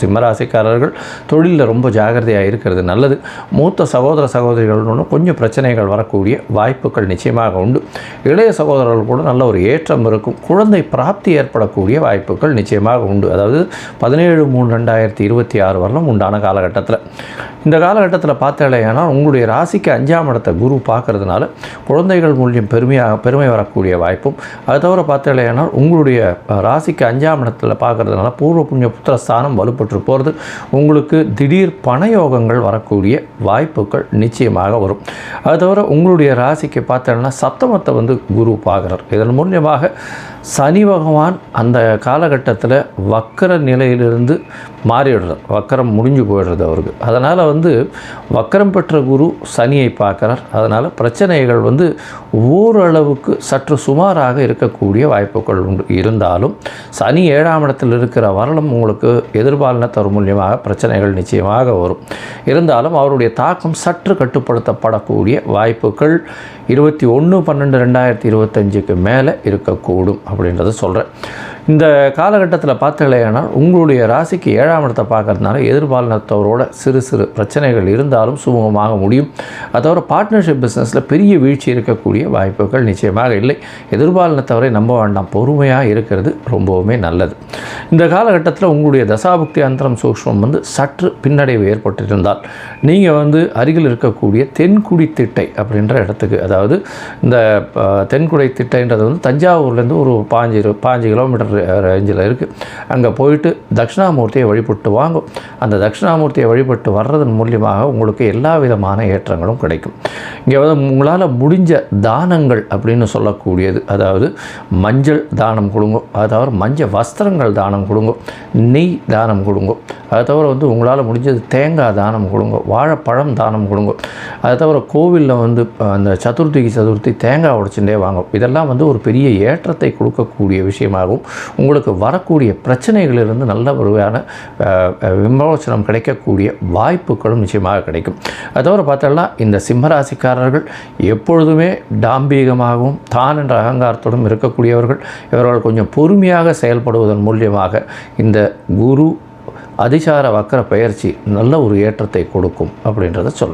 சிம்மராசிக்காரர்கள் தொழிலில் ரொம்ப ஜாகிரதையாக இருக்கிறது நல்லது. மூத்த சகோதர சகோதரிகளுடன் கொஞ்சம் பிரச்சனைகள் வரக்கூடிய வாய்ப்புகள் நிச்சயமாக உண்டு. இளைய சகோதரர்கள் கூட நல்ல ஒரு ஏற்றம் இருக்கும். குழந்தை பிராப்தி ஏற்படக்கூடிய வாய்ப்புகள் நிச்சயமாக உண்டு. அதாவது பதினேழு மூணு ரெண்டாயிரத்தி இருபத்தி ஆறு வரலும் உண்டான காலகட்டத்தில். இந்த காலகட்டத்தில் பார்த்தாலேனா உங்களுடைய ராசிக்கு அஞ்சாம் இடத்தை குரு பார்க்கறதுனால குழந்தைகள் மூலியம் பெருமையாக பெருமை வரக்கூடிய வாய்ப்பும். அது தவிர பார்த்தாலேனா உங்களுடைய ராசிக்கு அஞ்சாம் இடத்தில் பார்க்கறதுனால பூர்வ புண்ணிய புத்திரஸ்தானம் வலுப்பட்டு போகிறது உங்களுக்கு திடீர் பணயோகங்கள் வரக்கூடிய வாய்ப்புகள் நிச்சயமாக வரும். அது தவிர உங்களுடைய ராசிக்கு பார்த்தோன்னா சப்தமத்தை வந்து குரு பார்க்குறார். இதன் மூலியமாக சனி பகவான் அந்த காலகட்டத்தில் வக்கர நிலையிலிருந்து மாறிடுறார் வக்கரம் முடிஞ்சு போயிடுறது அவருக்கு. அதனால் வந்து வக்கரம் பெற்ற குரு சனியை பார்க்குறார். அதனால் பிரச்சனைகள் வந்து ஓரளவுக்கு சற்று சுமாராக இருக்கக்கூடிய வாய்ப்புகள் உண்டு. இருந்தாலும் சனி ஏழாம் இடத்தில் இருக்கிற வரலும் உங்களுக்கு எதிர்பாலினத்தவர் மூலியமாக பிரச்சனைகள் நிச்சயமாக வரும். இருந்தாலும் அவருடைய தாக்கம் சற்று கட்டுப்படுத்தப்படக்கூடிய வாய்ப்புகள் இருபத்தி ஒன்று பன்னெண்டு ரெண்டாயிரத்தி இருபத்தஞ்சுக்கு மேலே இருக்கக்கூடும் அப்படின்றத சொல்கிறேன் இந்த காலகட்டத்தில் பார்த்தீங்களேனால் உங்களுடைய ராசிக்கு ஏழாம் இடத்தை பார்க்கறதுனால எதிர்பாலினத்தவரோட சிறு சிறு பிரச்சனைகள் இருந்தாலும் சுமூகமாக முடியும். அதோட பார்ட்னர்ஷிப் பிஸ்னஸில் பெரிய வீழ்ச்சி இருக்கக்கூடிய வாய்ப்புகள் நிச்சயமாக இல்லை. எதிர்பாலினத்தவரை நம்ப வேண்டாம். பொறுமையாக இருக்கிறது ரொம்பவுமே நல்லது. இந்த காலகட்டத்தில் உங்களுடைய தசாபுக்தி அந்தரம் சூக்ஷ்மம் வந்து சற்று பின்னடைவு ஏற்பட்டிருந்தால் நீங்கள் வந்து அருகில் இருக்கக்கூடிய தென்குடி திட்டை அப்படின்ற இடத்துக்கு அதாவது இந்த தென்குடை திட்டைன்றது வந்து தஞ்சாவூர்லேருந்து ஒரு பாஞ்சு பாஞ்சு கிலோமீட்டர் ரேஞ்சில் இருக்குது அங்கே போயிட்டு தட்சிணாமூர்த்தியை வழிபட்டு வாங்கும். அந்த தட்சிணாமூர்த்தியை வழிபட்டு வர்றதன் மூலியமாக உங்களுக்கு எல்லா விதமான ஏற்றங்களும் கிடைக்கும். இங்கே வந்து உங்களால் முடிஞ்ச தானங்கள் அப்படின்னு சொல்லக்கூடியது. அதாவது மஞ்சள் தானம் கொடுங்க. அதாவது மஞ்சள் வஸ்திரங்கள் தானம் கொடுங்க. நெய் தானம் கொடுங்க. அது தவிர வந்து உங்களால் முடிஞ்சது தேங்காய் தானம் கொடுங்க. வாழைப்பழம் தானம் கொடுங்க. அது தவிர கோவிலில் வந்து அந்த சதுர்த்திக்கு சதுர்த்தி தேங்காய் உடச்சுட்டே வாங்கும். இதெல்லாம் வந்து ஒரு பெரிய ஏற்றத்தை கொடுக்கக்கூடிய விஷயமாகவும் உங்களுக்கு வரக்கூடிய பிரச்சனைகளிலிருந்து நல்ல ஒருவையான விமோசனம் கிடைக்கக்கூடிய வாய்ப்புகளும் நிச்சயமாக கிடைக்கும். அதோடு பார்த்தோம்னா இந்த சிம்மராசிக்காரர்கள் எப்பொழுதுமே டாம்பீகமாகவும் தான் என்ற அகங்காரத்துடன் இருக்கக்கூடியவர்கள். இவர்கள் கொஞ்சம் பொறுமையாக செயல்படுவதன் மூலியமாக இந்த குரு அதிசார வக்கர பயிற்சி நல்ல ஒரு ஏற்றத்தை கொடுக்கும் அப்படின்றத சொல்ல